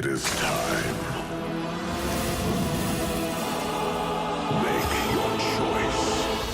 It is time. Make your choice.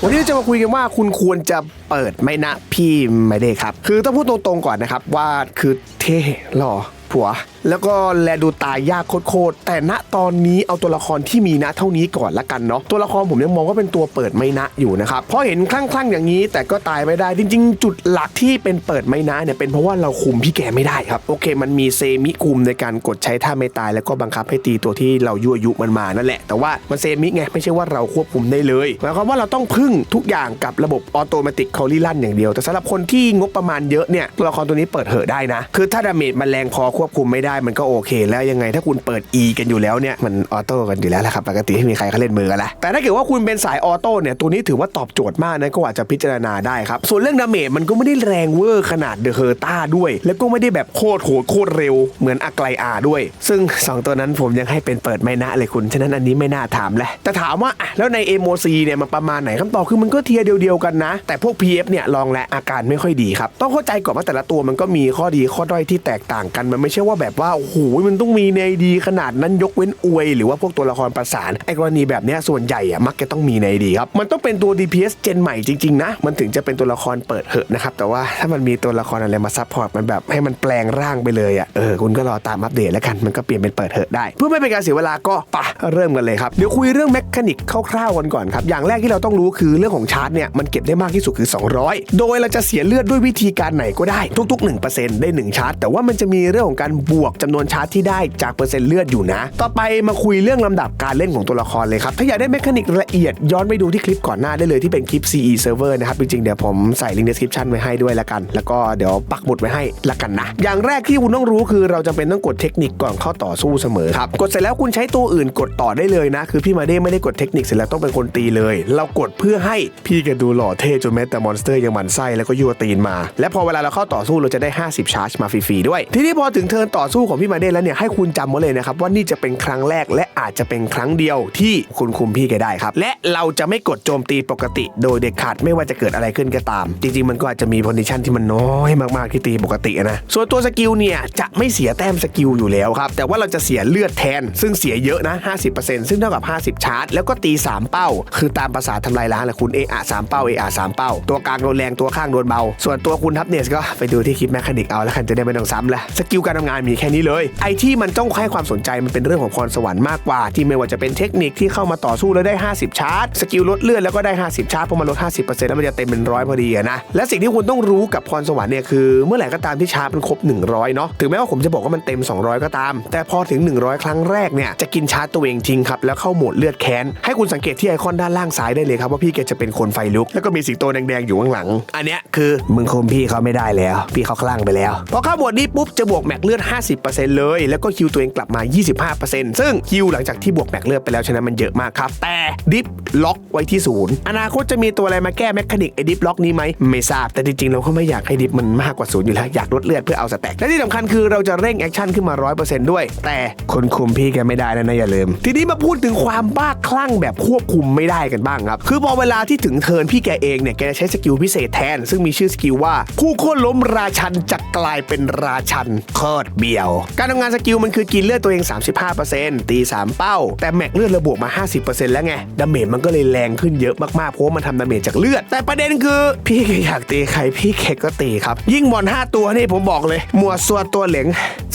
วันนี้เราจะมาคุยกันว่าคุณควรจะเปิดไหมนะพี่ไม่ได้ครับ คือต้องพูดตรงๆก่อนนะครับว่าคือเท่หล่อผัว แล้วก็แลดูตายยากโคตรๆแต่ณตอนนี้เอาตัวละครที่มีนะเท่านี้ก่อนละกันเนาะตัวละครผมยังมองว่าเป็นตัวเปิดไม่นะอยู่นะครับเพราะเห็นคลั่งๆอย่างนี้ แต่ก็ตายไม่ได้จริง ๆ จุดหลักที่เป็นเปิดไม่นะเนี่ยเป็นเพราะว่าเราคุมพี่แกไม่ได้ครับโอเค มันมีเซมิคุมในการกดใช้ท่าไม่ตาย แล้วก็บังคับให้ตีตัวที่เรายั่วยุมันมานั่นแหละ แต่ว่ามันเซมิไงไม่ใช่ว่าเราควบคุมได้เลยหมายความว่าเราต้องพึ่งทุกอย่างกับระบบออโตเมติกคอลี่ลั่นอย่างเดียว แต่สำหรับคนที่งบประมาณเยอะเนี่ยตัวละครตัวนี้เปิดเหอะได้นะ คือถ้าดาเมจมันแรงพอควบคุมไม่ได้มันก็โอเค แล้วยังไงถ้าคุณเปิด E กันอยู่แล้วเนี่ยมันออโต้กันอยู่แล้วแหละครับปกติไม่มีใครเขาเล่นมือกันละแต่ถ้าเกิดว่าคุณเป็นสายออโต้เนี่ยตัวนี้ถือว่าตอบโจทย์มากนะก็อาจจะพิจารณาได้ครับส่วนเรื่องดาเมจมันก็ไม่ได้แรงเวอร์ขนาดเดอะเฮอร์ต้าด้วย แล้วก็ไม่ได้แบบโคตรโหดโคตรเร็วเหมือนอากไลอาด้วย ซึ่ง 2 ตัวนั้นผมยังให้เป็นเปิดไม่นะเลยคุณ ฉะนั้นอันนี้ไม่น่าถามแหละแต่ถามว่าอะแล้วใน MOC เนี่ยมันประมาณไหนคำตอบคือมันก็เทียเดียวๆกันนะ แต่พวก PF เนี่ยลองและอาการไม่ค่อยดีครับต้องเข้าใจก่อนว่าแต่ละตัวมันก็มีข้อดีข้อด้อยที่แตกต่างกันมันไม่ใช่ว่าแบบว่าโอ้โหมันต้องมีในดีขนาดนั้นยกเว้นอวย หรือว่าพวกตัวละครประสานไอ้กรณีแบบนี้ส่วนใหญ่อะมักจะต้องมีในดีครับมันต้องเป็นตัว DPS เจนใหม่จริงๆนะมันถึงจะเป็นตัวละครเปิดเหอะนะครับแต่ว่าถ้ามันมีตัวละครอะไรมาซัพพอร์ตมันแบบให้มันแปลงร่างไปเลยอะเออคุณก็รอตามอัปเดตแล้วกันมันก็เปลี่ยนเป็นเปิดเหอะได้ เพื่อไม่เป็นการเสียเวลาก็ปะเริ่มกันเลยครับเดี๋ยวคุยเรื่องแมคานิกคร่าวๆกันก่อนครับอย่างแรกที่เราต้องรู้คือเรื่องของชาร์จเนี่ยมันเก็บได้มากที่สุดคือ 200 โดยเราจะเสียเลือดด้วยวิธีการไหนก็ได้ทุก ๆ 1%ได้ 1 ชาร์จ แต่ว่ามันจะมีเรื่องของการบวกจำนวนชาร์จที่ได้จากเปอร์เซ็นต์เลือดอยู่นะ ต่อไปมาคุยเรื่องลำดับการเล่นของตัวละครเลยครับ ถ้าอยากได้แมคานิกละเอียดย้อนไปดูที่คลิปก่อนหน้าได้เลยที่เป็นคลิป CE server นะครับ จริงๆ เดี๋ยวผมใส่ลิงก์ description ไว้ให้ด้วยละกัน แล้วก็เดี๋ยวปักหมุดไว้ให้ละกันนะ อย่างแรกที่คุณต้องรู้คือเราจำเป็นต้องกดเทคนิคก่อนเข้าต่อสู้เสมอครับกดเสร็จแล้วคุณใช้ตัวอื่นกดต่อได้เลยนะ คือพี่มาเด้ไม่ได้กดเทคนิคเสร็จแล้วต้องเป็นคนตีเลย เรากดเพื่อให้พี่แกดูหล่อเท่จนแม้แต่มอนสเตอร์ยังหมันไส้แล้วก็ยั่วตีนมา และพอเวลาเราเข้าต่อสู้เราจะได้ 50ชาร์จมาฟรีๆด้วย ทีนี้พอถึงเทิร์นต่อสของพี่มาเด้แล้วเนี่ยให้คุณจำไว้เลยนะครับว่านี่จะเป็นครั้งแรกและอาจจะเป็นครั้งเดียวที่คุณคุมพี่แกได้ครับ และเราจะไม่กดโจมตีปกติ โดยเด็ดขาดไม่ว่าจะเกิดอะไรขึ้นก็ตาม จริงๆ มันก็อาจจะมีคอนดิชันที่มันน้อยมากๆที่ตีปกตินะส่วนตัวสกิลเนี่ยจะไม่เสียแต้มสกิลอยู่แล้วครับแต่ว่าเราจะเสียเลือดแทน ซึ่งเสียเยอะนะ 50%ซึ่งเท่ากับ 50 ชาร์จ แล้วก็ตี 3 เป้า คือตามภาษาทำลายล้างแหละคุณเออะสามเป้าเออะสามเป้า ตัวกลางโดนแรงตัวข้างโดนเบา ส่วนตัวคุณทับเนสก็ไปดูที่คลิปแมคานิกเอาแล้วกันจะได้ไม่ต้องซ้ำละสกิลการทำงานมีแค่ค่นี้เลย ไอที่มันต้องให้ความสนใจมันเป็นเรื่องของพรสวรรค์มากกว่า ที่ไม่ว่าจะเป็นเทคนิคที่เข้ามาต่อสู้แล้วได้ 50 ชาร์จสกิลลดเลือดแล้วก็ได้ 50 ชาร์จพอมาลด 50%แล้วมันจะเต็มเป็นร้อยพอดีนะและสิ่งที่คุณต้องรู้กับพรสวรรค์เนี่ยคือเมื่อไหร่ก็ตามที่ชาร์จมันครบ 100เนาะถึงแม้ว่าผมจะบอกว่ามันเต็ม 200 ก็ตาม แต่พอถึง 100 ครั้งแรกเนี่ยจะกินชาร์จตัวเองทิ้งครับแล้วเข้าโหมดเลือดแค้นให้คุณสังเกตที่ไอคอนด้านล่างซ้ายได้เลยครับว่าพี่แกจะเป็นคนไฟลุก แล้วก็มีสิงโตแดงๆอยู่ข้างหลัง อันเนี้ยคือมึงคุมพี่เขาไม่ได้แล้ว พี่เขาคลั่งไปแล้วพอเข้าโหมดนี้ปุ๊บจะบวกแม็กเลือด50%เลย แล้วก็คิวตัวเองกลับมา 25%ซึ่งคิวหลังจากที่บวกแม็กเลือดไปแล้วฉะนั้นมันเยอะมากครับ แต่ดิฟล็อกไว้ที่ศูนย์อนาคตจะมีตัวอะไรมาแก้แมคานิกไอ้ดิฟล็อกนี้ไหมไม่ทราบแต่จริงๆเราก็ไม่อยากให้ดิฟมันมากกว่าศูนย์อยู่แล้วอยากลดเลือดเพื่อเอาสแต็กและที่สำคัญคือเราจะเร่งแอคชั่นขึ้นมา 100%ด้วย แต่คนคุมพี่แกไม่ได้นะนะอย่าลืม ทีนี้มาพูดถึงความบ้าคลั่งแบบควบคุมไม่ได้กันบ้างครับคือพอเวลาที่ถึงเทิร์นพี่แกเองเนี่ยแกจะใช้สกิลพิเศษแทน ซึ่งมีชื่อสกิลว่าผู้โค่นล้มราชันจะกลายเป็นราชันโคตรเบียวการทำงานสกิลมันคือกินเลือดตัวเอง 35%ตี 3 เป้า แต่แม็กเลือดระบวกมา 50%แล้วไงดาเมจมันก็เลยแรงขึ้นเยอะมากๆเพราะว่ามันทำดาเมจจากเลือด แต่ประเด็นคือ พี่แกอยากตีใครพี่แกก็ตีครับ ยิ่งบอล5ตัวนี่ผมบอกเลยมัวซัวตัวเหลง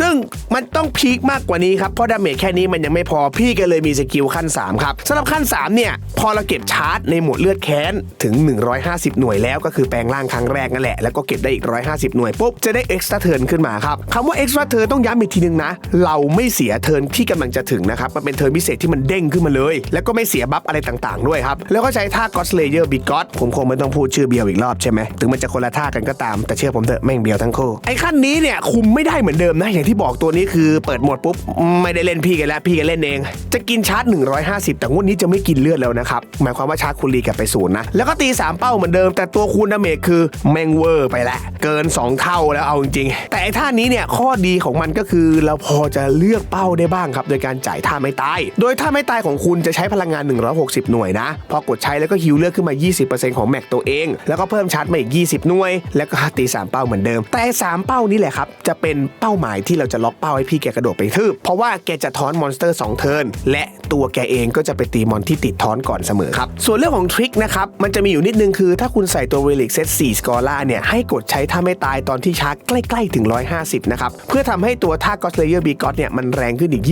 ซึ่งมันต้องพีคมากกว่านี้ครับเพราะดาเมจแค่นี้มันยังไม่พอพี่แกเลยมีสกิลขั้น 3 ครับสำหรับขั้น 3 เนี่ย พอเราเก็บชาร์จในหมวดเลือดแค้นถึง 150 หน่วยแล้วก็คือแปลงร่างครั้งแรกนั่นแหละแล้วก็เก็บได้อีก 150 หน่วยปุ๊บจะได้เอ็กซ์ตร้าเทิร์นขึ้นมาครับคำว่าเอ็กซ์ตร้าเทิร์นต้องย้ำอีกทีนึงนะ เราไม่เสียเทิร์นที่กำลังจะถึงนะครับ มันเป็นเทิร์นพิเศษที่มันเด้งขึ้นมาเลย แล้วก็ไม่เสียบัฟอะไรต่างๆด้วยครับ แล้วก็ใช้ท่า God Slayer Big God ผมคงไม่ต้องพูดชื่อเบียวอีกรอบใช่ไหมถึงมันจะคนละท่ากันก็ตามแต่เชื่อผมเถอะแม่งเบียวทั้งคู่ไอ้ขั้นนี้เนี่ยคุมไม่ได้เหมือนเดิมนะอย่างที่บอกตัวนี้คือเปิดหมดปุ๊บไม่ได้เล่นพี่กันแล้วพี่กันเล่นเอง จะกินชาร์จ 150 แต่งวดนี้จะไม่กินเลือดแล้วนะครับหมายความว่าชาร์จคุณรีกลับไปศูนย์นะแล้วก็ตี 3 เป้าเหมือนเดิม แต่ตัวคูณดาเมจคือแมงเวอร์ไปแล้วเกิน 2 เท่าแล้วเอาจริงๆแต่ไอ้ท่านี้เนี่ยข้อดีของมันก็คือเราพอจะเลือกเป้าได้บ้างครับ โดยการจ่ายท่าไม่ตาย โดยท่าไม่ตายของคุณจะใช้พลังงาน 160 หน่วยนะ พอกดใช้แล้วก็ฮิวเลือกขึ้นมา 20%ของแม็กตัวเอง แล้วก็เพิ่มชาร์จมาอีก 20 หน่วย แล้วก็ตี 3 เป้าเหมือนเดิม แต่ 3 เป้านี้แหละครับ จะเป็นเป้าหมายที่เราจะล็อกเป้าให้พี่แกกระโดดไปทืบเพราะว่าแกจะทอนมอนสเตอร์2เทิร์นและตัวแกเองก็จะไปตีมอนที่ติดทอนก่อนเสมอครับส่วนเรื่องของทริคนะครับมันจะมีอยู่นิดนึงคือ ถ้าคุณใส่ตัวเวลิกเซต4สกอร่าเนี่ยให้กดใช้ท่าไม่ตายตอนที่ชาร์จใกล้ๆถึง 150นะครับเพื่อทำให้ตัวท่า g o s l a y e r b g o d เนี่ยมันแรงขึ้นอีก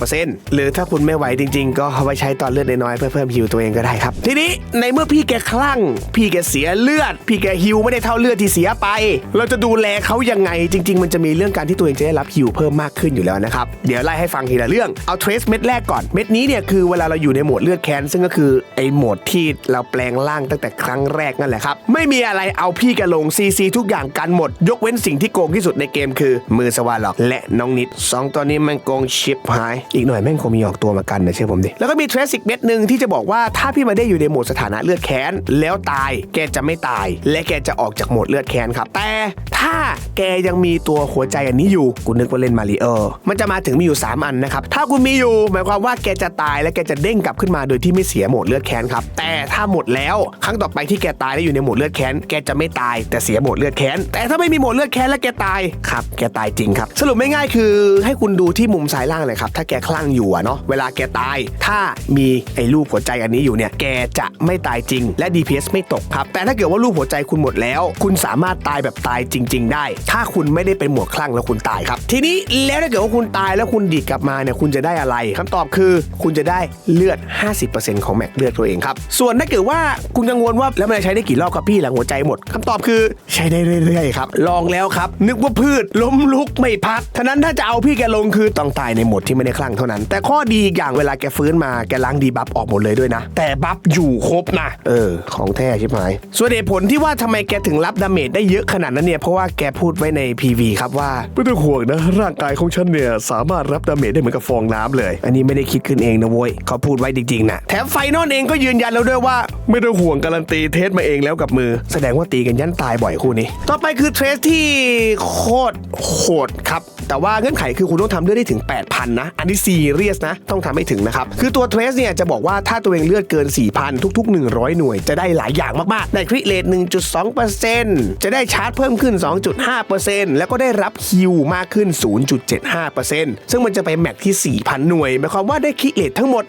25%หรือถ้าคุณไม่ไหวจริง ๆ ก็เอาไว้ใช้ตอนเลือดน้อยเพื่อเพิ่มฮิวตัวเองก็ได้ครับ ทีนี้ในเมื่อพี่แกคลั่ง พี่แกเสียเลือด พี่แกฮิวไม่ได้เท่าเลือดที่เสียไป เราจะดูแลเขายังไงจริง ๆ มันจะมีเรื่องการที่ตัวเองจะได้รับฮิวเพิ่มมากขึ้นอยู่แล้วนะครับเดี๋ยวไล่ให้ฟังทีละเรื่องเอาเทรสเม็ดแรกก่อนเม็ดนี้เนี่ยคือเวลาเราอยู่ในโหมดเลือดแค้นซึ่งก็คือไอ้โหมดที่เราแปลงร่างตั้งแต่ครั้งแรกนั่นแหละครับไม่มีอะไรเอาพี่แกลงซีซีทุกอย่างกันหมด ยกเว้นสิ่งที่โกงที่สุดในเกมคือมือสวาล็อกและน้องนิดสองตัวนี้มันโกงชิปหาย อีกหน่อยแม่งคงมีออกตัวมากันนะเชื่อผมดิ แล้วก็มีเทรสอีกเม็ดหนึ่งที่จะบอกว่าถ้าพี่มาได้อยู่ในโหมดสถานะเลือดแค้นแล้วตายแกจะไม่ตาย และแกจะออกจากโหมดเลือดแค้นครับ แต่ถ้าแกยังมีตัวหัวใจอันนี้อยู่กูนึกว่าเล่นมาริโอมันจะมาถึงมีอยู่ 3 อันนะครับถ้าคุณมีอยู่หมายความว่าแกจะตายและแกจะเด้งกลับขึ้นมาโดยที่ไม่เสียโหมดเลือดแค้นครับแต่ถ้าหมดแล้วครั้งต่อไปที่แกตายแล้อยู่ในโหมดเลือดแค้นแกจะไม่ตายแต่เสียโหมดเลือดแค้นแต่ถ้าไม่มีโหมดเลือดแค้นแล้วแกตายครับแกตายจริงครับสรุปไม่ง่ายคือให้คุณดูที่มุมซ้ายล่างเลยครับ ถ้าแกคลั่งอยู่อะเนาะเวลาแกตาย ถ้ามีไอ้รูปหัวใจอันนี้อยู่เนี่ยแกจะไม่ตายจริง และ DPS ไม่ตกครับ แต่ถ้าเกิดว่ารูปหัวใจคุณหมดแล้ว คุณสามารถตายแบบตายจริง ๆ ได้ ถ้าคุณไม่ได้เป็นหมวดคลั่งแล้วคุณตายครับ ทีนี้แล้วถ้าเกิดว่าคุณตายแล้วคุณดีดกลับมาเนี่ยคุณจะได้อะไรคำตอบคือ คุณจะได้เลือด 50%ของแม็กเลือดตัวเองครับส่วนถ้าเกิดว่าคุณกังวลว่าแล้วมันจะใช้ได้กี่รอบครับพี่หลังหัวใจหมดคำตอบคือใช้ได้เรื่อยๆครับลองแล้วครับนึกว่าพืชล้มลุกไม่พักฉะนั้นถ้าจะเอาพี่แกลงคือต้องตายในโหมดที่ไม่ได้คลั่งเท่านั้น แต่ข้อดีอีกอย่างเวลาแกฟื้นมาแกล้างดีบัฟออกหมดเลยด้วยนะ แต่บัฟอยู่ครบนะ เออ ของแท้ใช่ไหมส่วนเหตุผลที่ว่าทำไมแกถึงรับดาเมจได้เยอะขนาดนั้นเนี่ยเพราะว่าแกพูดไว้ใน PV ครับว่าไม่ต้องห่วงนะร่างกายของฉันเนี่ยสามารถรับดาเมจได้เหมือนกับฟองน้ำเลย อันนี้ไม่ได้คิดขึ้นเองนะเว้ยเขาพูดไว้จริงๆนะแถมไฟนอลเองก็ยืนยันแล้วด้วยว่า ไม่ต้องห่วงการันตีเทสมาเองแล้วกับมือ แสดงว่าตีกันยันตายบ่อยคู่นี้ ต่อไปคือเทรสที่โคตรโหดครับแต่ว่าเงื่อนไขคือคุณต้องทำเลือดได้ถึง 8,000 นะ อันนี้ซีเรียสนะ ต้องทำให้ถึงนะครับ คือตัวเทรสเนี่ยจะบอกว่าถ้าตัวเองเลือดเกิน 4,000 ทุก ๆ 100 หน่วยจะได้หลายอย่างมากๆ ได้คริเลต1.2%จะได้ชาร์จเพิ่มขึ้น 2.5%แล้วก็ได้รับฮิวมากขึ้น 0.75%ซึ่งมันจะไปแม็กที่ 4,000 หน่วยหมายความว่าได้คริเลตทั้งหมด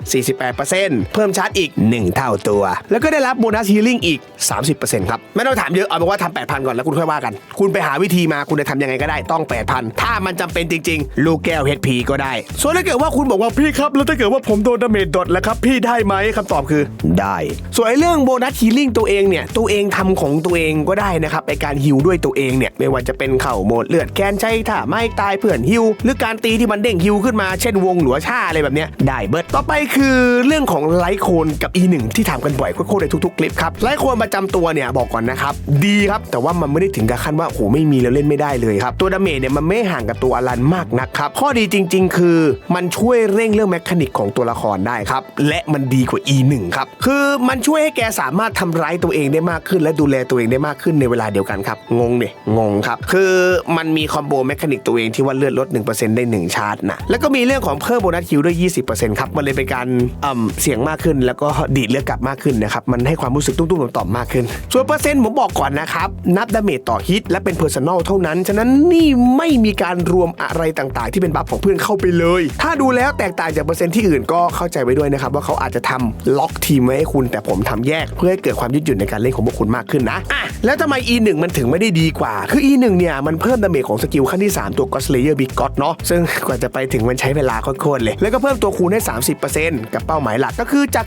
48%เพิ่มชาร์จอีก 1 เท่าตัว แล้วก็ได้รับโบนัสฮีลิ่งอีก 30%ครับไม่ต้องถามเยอะเอาเป็นว่าทำ8,000 ก่อนแล้วคุณค่อยว่ากัน คุณไปหาวิธีมาคุณจะทำยังไงก็ได้ต้อง 8,000 ถ้ามันจำเป็นจริง ๆ ลูกแก้ว HP ก็ได้ ส่วนถ้าเกิดว่าคุณบอกว่าพี่ครับ แล้วถ้าเกิดว่าผมโดนดาเมจดดแล้วครับพี่ได้ไหมคำตอบคือได้ ส่วนไอ้เรื่องโบนัสฮีลิ่งตัวเองเนี่ย ตัวเองทำของตัวเองก็ได้นะครับไอการฮิวด้วยตัวเองเนี่ยไม่ว่าจะเป็นเข่าโหมดเลือดแคนใช้ท่าไม้ตายเพื่อนฮิวหรือการตีที่มันเด้งฮิวขึ้นมาเช่นวงหลัวชาอะไรแบบเนี้ยได้เบิร์ดต่อไปคือเรื่องของไลท์โคนกับ E1 ที่ทำกันบ่อยโคตรในทุกๆคลิปครับไลท์โคนประจำตัวเนี่ยบอกก่อนนะครับดีครับแต่ว่ามันไม่ได้ถึงกับขั้นว่าโอ้โหไม่มีแล้วเล่นไม่ได้เลยครับตัวดาเมจเนี่ยมันไม่ห่างกับตัวอลันมากนักครับ ข้อดีจริง ๆ คือมันช่วยเร่งเรื่องแมคานิกของตัวละครได้ครับ และมันดีกว่า E1 ครับ คือมันช่วยให้แกสามารถทำร้ายตัวเองได้มากขึ้น และดูแลตัวเองได้มากขึ้นในเวลาเดียวกันครับ งงเนี่ยงงครับ คือมันมีคอมโบแมคานิกตัวเองที่ว่าเลือดลด 1%ได้ 1 ชาร์จนะ แล้วก็มีเรื่องของเพิ่มโบนัสคิวด้วย 20%ครับ มันเลยเป็นการเอ่มเสี่ยงมากขึ้น แล้วก็ดีดเลือดกลับมากขึ้นนะครับ มันให้ความรู้สึกตุ้มๆต่อมมากขึ้น ส่วนเปอร์เซ็นต์ผมบอกก่อนนะครับ นับดาเมจต่อฮิตและเป็นเพอร์ซันอลเท่านั้น ฉะนั้นนี่ไม่มีการรวมอะไรต่างๆ ที่เป็นบัฟของเพื่อนเข้าไปเลย ถ้าดูแล้วแตกต่างจากเปอร์เซ็นต์ที่อื่นก็เข้าใจไว้ด้วยนะครับว่าเขาอาจจะทำล็อกทีมไว้ให้คุณ แต่ผมทำแยกเพื่อให้เกิดความยืดหยุ่นในการเล่นของพวกคุณมากขึ้นนะอะแล้วทำไม E1 มันถึงไม่ได้ดีกว่า คือ E1 เนี่ยมันเพิ่มดาเมจของสกิลขั้นที่ 3 ตัว God Slayer Big God เนาะซึ่งกว่าจะไปถึงมันใช้เวลาโคตรๆเลย แล้วก็เพิ่มตัวคูณให้ 30%กับเป้าหมายหลักก็คือจาก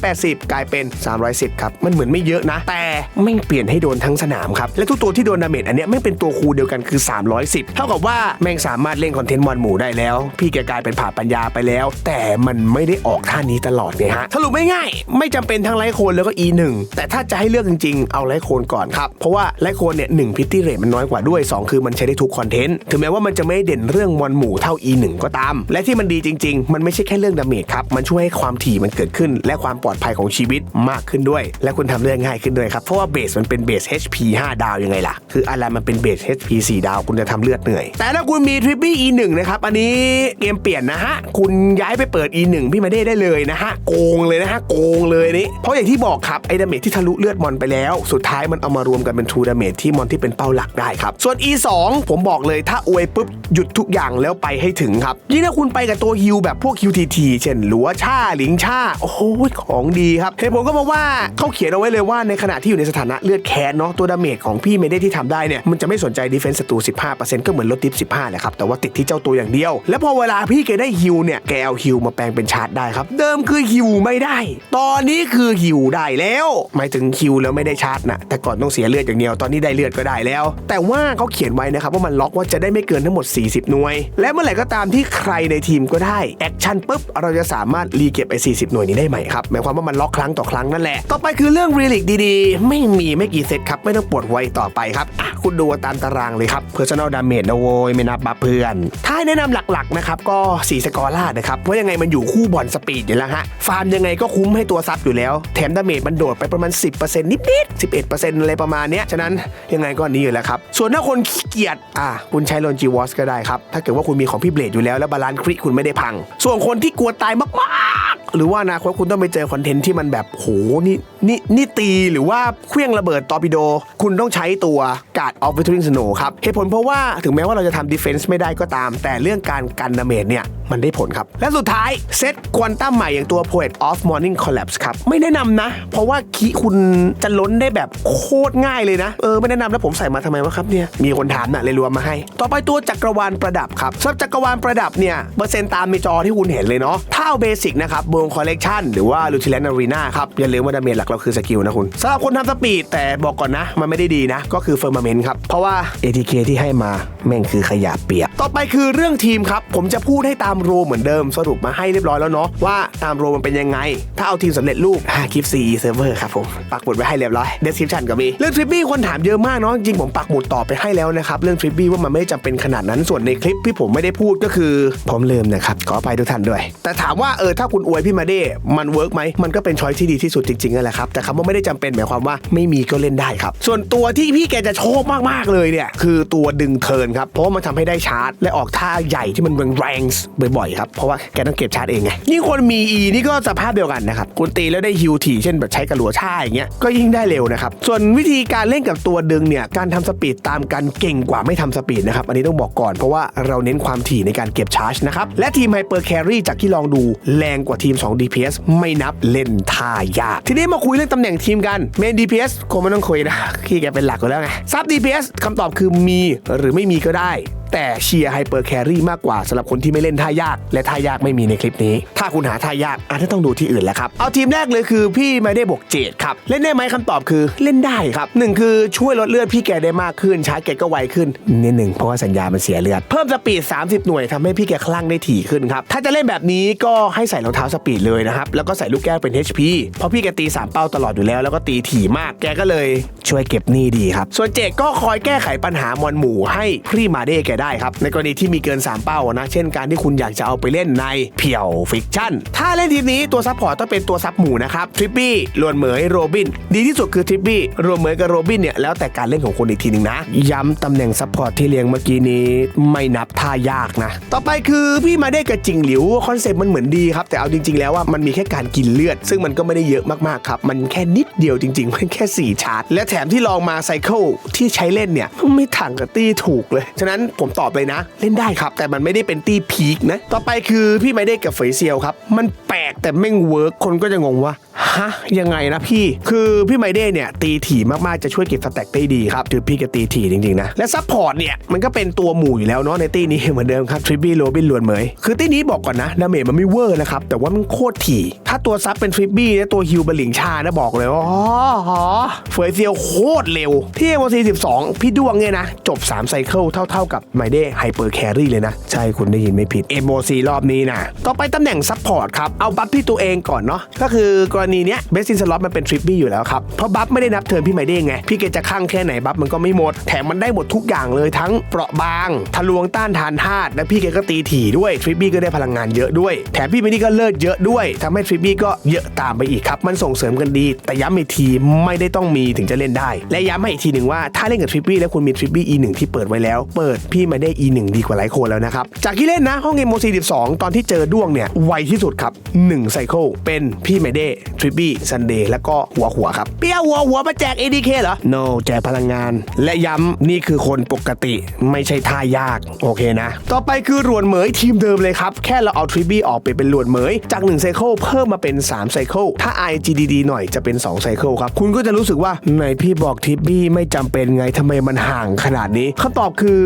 280 กลายเป็น 310 ครับ มันเหมือนไม่เยอะนะ แต่ไม่งเปลี่ยนให้โดนทั้งสนามครับ และทุกตัวที่โดนดาเมจอันเนี้ยไม่งเป็นตัวคูณเดียวกันคือ 310 เท่ากับว่าแม่งสามารถเล่นคอนเทนต์มอนหมู่ได้แล้ว พี่แกกลายเป็นผ่าปัญญาไปแล้ว แต่มันไม่ได้ออกท่านี้ตลอดไงฮะสรุปไม่ง่ายๆไม่จำเป็นทั้งไลท์โคนแล้วก็ E1 แต่ถ้าจะให้เลือกจริงๆ เอาไลท์โคนก่อนครับเพราะว่าไลท์โคนเนี่ยหนึ่งพิตตี้เรทมันน้อยกว่าด้วย 2 คือมันใช้ได้ทุกคอนเทนต์ถึงแม้ว่ามันจะไม่ได้เด่นเรื่องมอนหมู่เท่า E1 ก็ตาม และที่มันดีจริง ๆ มันไม่ใช่แค่เรื่องดาเมจครับมันช่วยให้ความถี่มันเกิดขึ้น และความปลอดภัยของชีวิตมากขึ้นด้วย และคุณทำเรื่องง่ายขึ้นด้วยครับเพราะว่าเบสมันเป็นเบส HP 5 ดาวยังไงล่ะคืออะไรมันเป็นเบส HP 4 ดาวคุณจะทำเลือดเหนื่อย แต่ถ้าคุณคุณมีทริปปี้ E1 นะครับ อันนี้เกมเปลี่ยนนะฮะ คุณย้ายไปเปิด E1 พี่มาได้ได้เลยนะฮะ โกงเลยนะฮะ โกงเลยนี่ เพราะอย่างที่บอกครับ ไอ้ดาเมจที่ทะลุเลือดมอนไปแล้ว สุดท้ายมันเอามารวมกันเป็นทูดาเมจที่มอนที่เป็นเป้าหลักได้ครับ ส่วน E2 ผมบอกเลยถ้าอวยปุ๊บหยุดทุกอย่างแล้วไปให้ถึงครับ ยิ่งถ้าคุณไปกับตัวฮิลแบบพวก QTT เช่นหลัวชาหลิงชาโอ้โหของดีครับเหตุผลก็เพราะว่าเขาเขียนเอาไว้เลยว่าในขณะที่อยู่ในสถานะเลือดแค้นเนาะตัวดาเมจของพี่เมเดที่ทำได้เนี่ยมันจะไม่สนใจดีเฟนส์ศัตรู15%ก็เหมือนลดดิฟ5แหละครับแต่ว่าติดที่เจ้าตัวอย่างเดียว แล้วพอเวลาพี่แกได้ฮิลเนี่ยแกเอาฮิลมาแปลงเป็นชาร์จได้ครับ เดิมคือฮิลไม่ได้ ตอนนี้คือฮิลได้แล้ว หมายถึงฮิลแล้วไม่ได้ชาร์จนะแต่ก่อนต้องเสียเลือดอย่างเดียวตอนนี้ได้เลือดก็ได้แล้ว แต่ว่าเขาเขียนไว้นะครับว่ามันล็อกว่าจะได้ไม่เกินทั้งหมด 40 หน่วย และเมื่อไหร่ก็ตามที่ใครในทีมก็ได้แอคชั่นปุ๊บเราจะสามารถรีเก็บไอ้40 หน่วยนี้ได้ใหม่ครับหมายความว่ามันล็อกครั้งต่อครั้งนั่นแหละต่อไปคือเรื่องรีลิกดีๆ ไม่มีไม่กี่เซตครับไม่ต้องปวดไว้ต่อไปครับอะคุณดูตามตารางเลยครับ Personal Damage นะโว้ยไม่นับบัฟเพื่อน ถ้าแนะนำหลักๆนะครับก็4สกอร์ล่านะครับเพราะยังไงมันอยู่คู่บอลสปีดอยู่แล้วฮะฟาร์มยังไงก็คุ้มให้ตัวซับอยู่แล้ว แถมดาเมจมันโดดไปประมาณ 10%นิดๆ11%อะไรประมาณเนี้ยฉะนั้นยังไงก็อันนี้อยู่แล้วครับส่วนถ้าคนขี้เกียจอะคุณใช้โลนจีวอสก็ได้ครับถ้าเกิดว่าคุณมีของพี่เบลดอยู่แล้วแล้วบาลานซ์คริคุณไม่ได้พัง ส่วนคนที่กลัวตายมากๆ หรือว่านาคตคุณต้องไปเจอคอนเทนต์ที่มันแบบโหนี่นี่นี่ตีหรือว่าเครื่องระเบิดตอร์ปิโด คุณต้องใช้ตัวการ์ดออฟวิทริงสโนครับเหตุผลเพราะว่าถึงแม้ว่าเราจะทำดีเฟนส์ไม่ได้ก็ตาม แต่เรื่องการกันดาเมจเนี่ย มันได้ผลครับ และสุดท้ายเซตควอนตัมใหม่อย่างตัว Poet of Morning Collapse ครับ ไม่แนะนำนะ เพราะว่าคีคุณจะล้นได้แบบโคตรง่ายเลยนะ เออ ไม่แนะนำแล้วผมใส่มาทำไมวะครับเนี่ย มีคนถามนะเลยรวมมาให้ ต่อไปตัวจักรวาลประดับครับสำหรับจักรวาลประดับเนี่ย เปอร์เซ็นต์ตามในจอที่คุณเห็นเลยเนาะถ้าเอาเบสิกนะครับบงคอลเลกชันหรือว่าลูทิเลนอารีนาครับ อย่าลืมว่าดาเมจหลักเราคือสกิลนะคุณสำหรับคนทำสปีดแต่บอกก่อนนะ มันไม่ได้ดีนะ ก็คือเฟอร์มาเมนต์ครับ เพราะว่า ATK ที่ให้มาแม่งคือขยะเปียก ต่อไปคือเรื่องทีมครับ ผมจะพูดให้ตามรเหมือนเดิมสรุปมาให้เรียบร้อยแล้วเนาะว่าตามโรมันเป็นยังไง ถ้าเอาทีมสำเร็จรูปอ่าคลิป CE server ครับผมปักหมุดไว้ให้เรียบร้อย description ก็มีเรื่องทริปปี้คนถามเยอะมากเนาะจริงผมปักหมุดตอบไปให้แล้วนะครับเรื่องทริปปี้ว่ามันไม่ได้จำเป็นขนาดนั้นส่วนในคลิปที่ผมไม่ได้พูดก็คือผมลืมนะครับขออภัยทุกท่านด้วย แต่ถามว่าเออถ้าคุณอวยพี่มาเด้มันเวิร์กไหมมันก็เป็นช้อยที่ดีที่สุดจริงๆนั่นแหละครับแต่คำว่าไม่ได้จำเป็นหมายความว่าไม่มีก็เล่นได้ครับ ส่วนตัวที่พี่แกจะชอบมากๆเลยเนี่ยคือตัวดึงเทิร์นครับเพราะว่ามันทำให้ได้ชาร์จ และออกท่าใหญ่ที่มันแรงๆบ่อยๆครับเพราะว่าแกต้องเก็บชาร์จเองไงยิ่งคนมี E นี่ก็สภาพเดียวกันนะครับคุณตีแล้วได้ฮิวถี่เช่นแบบใช้กระหลัวช่าอย่างเงี้ยก็ยิ่งได้เร็วนะครับส่วนวิธีการเล่นกับตัวดึงเนี่ยการทำสปีดตามกันเก่งกว่าไม่ทำสปีดนะครับอันนี้ต้องบอกก่อนเพราะว่าเราเน้นความถี่ในการเก็บชาร์จนะครับและทีมไฮเปอร์แครี่จากที่ลองดูแรงกว่าทีม 2 DPS ไม่นับเล่นท่ายาก ทีนี้มาคุยเรื่องตำแหน่งทีมกันเมน DPS คงไม่ต้องคุยนะขี้แกเป็นหลักอยู่แล้วไงซับ DPS คำตอบคือมีหรือไม่มีก็ได้ แต่เชียร์ไฮเปอร์แครี่มากกว่าสำหรับคนที่ไม่เล่นท่ายาก และท่ายากไม่มีในคลิปนี้ ถ้าคุณหาท่ายากอาจจะต้องดูที่อื่นแล้วครับเอาทีมแรกเลยคือพี่ไม่ได้บวกเจดครับเล่นได้ไหมคำตอบคือเล่นได้ครับหนึ่งคือช่วยลดเลือดพี่แกได้มากขึ้นชาร์จแกก็ไวขึ้นนิดหนึ่งเพราะว่าสัญญามันเสียเลือด เพิ่มสปีด 30 หน่วยทำให้พี่แกคลั่งได้ถี่ขึ้นครับถ้าจะเล่นแบบนี้ก็ให้ใส่รองเท้าสปีดเลยนะครับแล้วก็ใส่ลูกแก้วเป็น HP เพราะพี่แกตีสามเป้าตลอดอยู่แล้วแล้วก็ตีถี่มากแกก็เลยช่วยเก็บหนี้ดีครับส่วนเจดก็คอยแก้ไขปัญหามอนหมู่ให้พรีมาเด้แกได้ครับ ในกรณีที่มีเกิน 3 เป้านะ เช่นการที่คุณอยากจะเอาไปเล่นในเพียวฟิกชั่น ถ้าเล่นทีมนี้ตัวซัพพอร์ตต้องเป็นตัวซับหมู่นะครับทริปปี้ลวนเหมยโรบิน ดีที่สุดคือทริปปี้รวมเหมยกับโรบินเนี่ยแล้วแต่การเล่นของคนอีกทีหนึ่งนะ ย้ำตำแหน่งซัพพอร์ตที่เรียงเมื่อกี้นี้ไม่นับท่ายากนะ ต่อไปคือพี่มาได้กับจิงหลิวคอนเซ็ปต์มันเหมือนดีครับแต่เอาจริง ๆ แล้วว่ามันมีแค่การกินเลือด ซึ่งมันก็ไม่ได้เยอะมากๆครับมันแค่นิดเดียวจริงๆมันแค่สี่ชาร์จและแถมที่ลองมาไซเคิลที่ใช้เล่นเนี่ยไม่ถังกับตี้ถูกเลยฉะนั้นผมตอบเลยนะ เล่นได้ครับ แต่มันไม่ได้เป็นตี้พีคนะ ต่อไปคือพี่ไม่ได้กับเฟยเซียวครับ มันแปลกแต่แม่งเวิร์กคนก็จะงงว่าฮะยังไงนะพี่ คือพี่ไมเด้เนี่ยตีถี่มากๆจะช่วยเก็บสแต็กได้ดีครับคือพี่ก็ตีถี่จริงๆนะ และซัพพอร์ตเนี่ยมันก็เป็นตัวหมู่อยู่แล้วเนาะในตีนี้เหมือนเดิมครับทริปปี้โรบินลวนเหมยคือตีนี้บอกก่อนนะดาเมจมันไม่เวอร์นะครับแต่ว่ามันโคตรถี่ ถ้าตัวซับเป็นทริปปี้และตัวฮิวบลิงชานะบอกเลยว่าอ๋อเฟยเซียวโคตรเร็วที่เอ็มซีสิบสองพี่ดวงเนี่ยนะจบ3ไซเคิลเท่า ๆกับไมเด้ไฮเปอร์แครี่เลยนะ ใช่คุณได้ยินไม่ผิด MOC รอบนี้นะต่อไปตำแหน่งซัพพอร์ตครับ เอาบัฟที่ตัวเองก่อนเนาะก็คือกรณีเนี้ยเบสซินสล็อตมันเป็นทริปบี้อยู่แล้วครับ เพราะบัฟไม่ได้นับเทิร์นพี่ไมเด้ไง พี่เกจะข้างแค่ไหนบัฟมันก็ไม่หมด แถมมันได้หมดทุกอย่างเลยทั้งเปราะบาง ทะลวงต้านทานธาตุและพี่เกก็ตีถี่ด้วยทริปบี้ก็ได้พลังงานเยอะด้วย แถมพี่ไมเด้ก็เลิศเยอะด้วยทำให้ทริปบี้ก็เยอะตามไปอีกครับมันส่งเสริมกันดี แต่ย้ำอีกทีไม่ได้ต้องมีถึงจะเล่นได้ และย้ำให้อีกทีหนึ่งว่าถ้าเล่นกับทริปบี้แล้วคุณมีทริปบี้ E1 ที่เปิดไว้แล้ว เปิดพี่ไมเด้ E1 ดีกว่าหลายคนแล้วนะครับ จากที่เล่นนะห้องเกมโมซี12 ตอนที่เจอด้วงเนี่ยไวที่สุดครับ1ไซเคิลเป็นพี่ไมเด้ทริปบี้ซันเดย์แล้วก็หัวหัวครับ เปี้ยวหัวหัวมาแจก ADK เหรอ no แจกพลังงาน และย้ำนี่คือคนปกติไม่ใช่ท่ายาก โอเคนะ ต่อไปคือรวนเหมยทีมเดิมเลยครับ แค่เราเอาทริปบี้ออกไปเป็นรวนเหมยจาก1ไซเคิลเพิ่มมาเป็น3ไซเคิลถ้า IGDD หน่อยจะเป็น2ไซเคิลครับคุณก็จะรู้สึกว่าไหนพี่บอกทริปบี้ไม่จำเป็นไงทำไมมันห่างขนาดนี้คำตอบคือ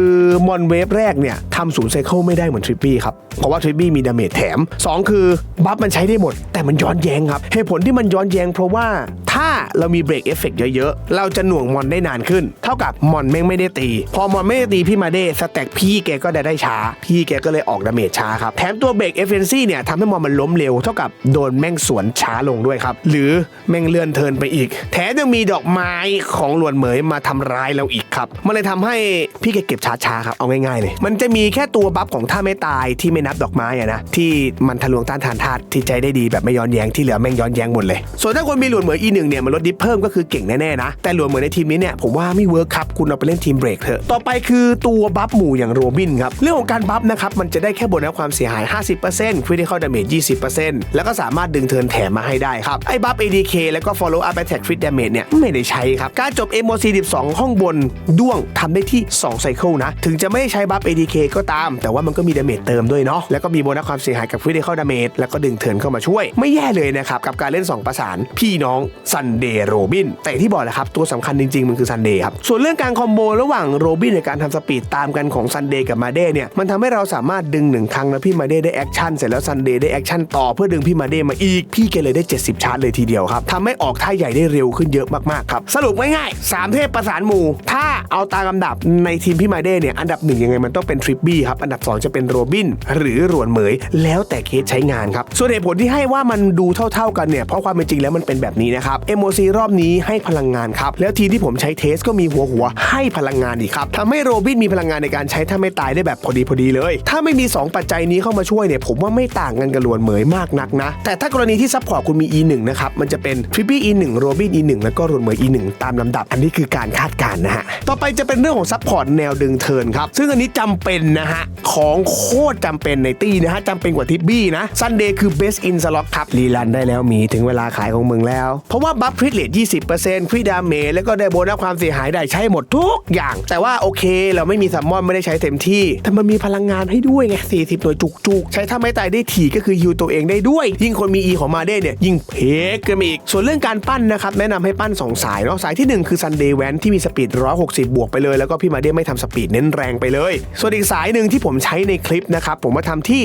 มอนเวฟแรกเนี่ยทำศูนย์ไซเคิลไม่ได้เหมือนทริปบี้ครับ เพราะว่าทริปบี้มีดาเมจแถม 2 คือ บัฟมันใช้ได้หมด แต่มันย้อนแยงครับ เหตุผลที่มันย้อนแยงเพราะว่าถ้าเรามีเบรกเอฟเฟกเยอะๆ เราจะหน่วงมอนได้นานขึ้น เท่ากับมอนแม่งไม่ได้ตี พอมอนไม่ได้ตีพี่มาเด้สแต็กพี่แกก็ได้ได้ช้า พี่แกก็เลยออกดาเมจช้าครับ แถมตัวเบรกเอฟเฟนซี่เนี่ยทำให้มอนมันล้มเร็ว เท่ากับโดนแม่งสวนช้าลงด้วยครับ หรือแม่งเลื่อนเทินไปอีก แถมยังมีดอกไม้ของหลวนเหมยมาทำร้ายเราอีกครับ มันเลยทำให้พี่แกเก็บช้าๆครับเอาง่ายๆเลยมันจะมีแค่ตัวบัฟของท่าไม่ตายที่ไม่นับดอกไม้อะนะที่มันทะลวงต้านทานธาตุที่ใจได้ดีแบบไม่ย้อนแย้งที่เหลือแม่งย้อนแย้งหมดเลย ส่วนถ้าคนมีหลวนเหมยอีหนึ่งเนี่ยมันลดดิฟเพิ่มก็คือเก่งแน่ๆนะแต่หลวนเหมยในทีมนี้เนี่ยผมว่าไม่เวิร์คครับคุณเอาไปเล่นทีมเบรกเถอะต่อไปคือตัวบัฟหมู่อย่างโรบินครับเรื่องของการบัฟนะครับมันจะได้แค่โบนัสความเสียหาย 50% critical damage 20%แล้วก็สามารถดึงเทิร์นแถมมาให้ได้ครับไอ้บัฟ ADK แล้วก็ follow up attack crit damage เนี่ยไม่ได้ใช้ครับการจบ MOC 12 ห้องบนด้วงทำได้ที่2ไซเคิลนะถึงจะไม่ใช้บัฟ ADK ก็ตาม แต่ว่ามันก็มีดาเมจเติมด้วยเนาะแล้วก็มีโบนัสความเสียหายกับ critical damage แล้วก็ดึงเทินเข้ามาช่วย ไม่แย่เลยนะครับกับการเล่น 2 ประสาน พี่น้อง Sunday Robin แต่ที่บอกแหละครับตัวสำคัญจริงๆ มันคือ Sunday ครับส่วนเรื่องการคอมโบระหว่างโรบินในการทำสปีดตามกันของ Sunday กับมาเด้เนี่ยมันทำให้เราสามารถดึงหนึ่งครั้งแล้วพี่มาเด้ได้แอคชั่นเสร็จแล้ว Sunday ได้แอคชั่นต่อเพื่อดึงพี่มาเด้มาอีกพี่แกเลยได้ 70 ชาร์จเลยทีเดียวครับทำให้ออกท่าใหญ่ได้เร็วขึ้นเยอะมากๆครับสรุปง่ายๆสามเทพประสานหมู่ถ้าเอาตามลำดับในทีมพี่มาเด้เนี่ยอันดับหนึ่งยังไงมันต้องเป็นทริปบี้ครับ อันดับสองจะเป็นโรบินหรือรวนเหมย แล้วแต่เคสใช้งานครับ ส่วนเหตุผลที่ให้ว่ามันดูเท่า ๆกันเนี่ยเพราะความเป็นจริงแล้วมันเป็นแบบนี้นะครับ MOC รอบนี้ให้พลังงานครับ แล้วทีที่ผมใช้เทสก็มีหัวหัวให้พลังงานอีกครับทำให้โรบินมีพลังงานในการใช้ถ้าไม่ตายได้แบบพอดีพอดีเลย ถ้าไม่มี 2 ปัจจัยนี้เข้ามาช่วยเนี่ยผมว่าไม่ต่างกันกับหลวนเหมยมากนักนะ แต่ถ้ากรณีที่ซัพพอร์ตคุณมี E1 นะครับมันจะเป็นทริปปี้ E1 โรบิน E1 แล้วก็หลวนเหมย E1 ตามลำดับ อันนี้คือการคาดการณ์นะฮะต่อไปจะเป็นเรื่องของซัพพอร์ตแนวดึงเทิร์นครับ ซึ่งอันนี้จำเป็นนะฮะ ของโคตรจำเป็นในตี้นะฮะจำเป็นกว่าทิปบี้นะซันเดย์คือ best in slot ครับรีลันได้แล้วมีถึงเวลาขายของมึงแล้ว เพราะว่าบัฟคริตเลท20%คริดดาเมจแล้วก็ได้โบนัสความเสียหายได้ใช้หมดทุกอย่าง แต่ว่าโอเค เราไม่มีซัมมอนไม่ได้ใช้เต็มที่ แต่มันมีพลังงานให้ด้วยไง40หน่วยจุกๆ ใช้ถ้าไม่ตายได้ถี่ก็คือฮิวตัวเองได้ด้วย ยิ่งคนมี E ของมาเด้เนี่ยยิ่งเพกกันอีก ส่วนเรื่องการปั้นนะครับ แนะนำให้ปั้น 2 สายเนาะสายที่ 1 คือ Sunday w a n ที่มีสปีด160 บวกไปเลย แล้วก็พี่มาเด้ไม่ทำสปีดเน้นแรงไปเลย ส่วนอีกสายหนึ่งที่ผมใช้ในคลิปนะครับผมมาทำที่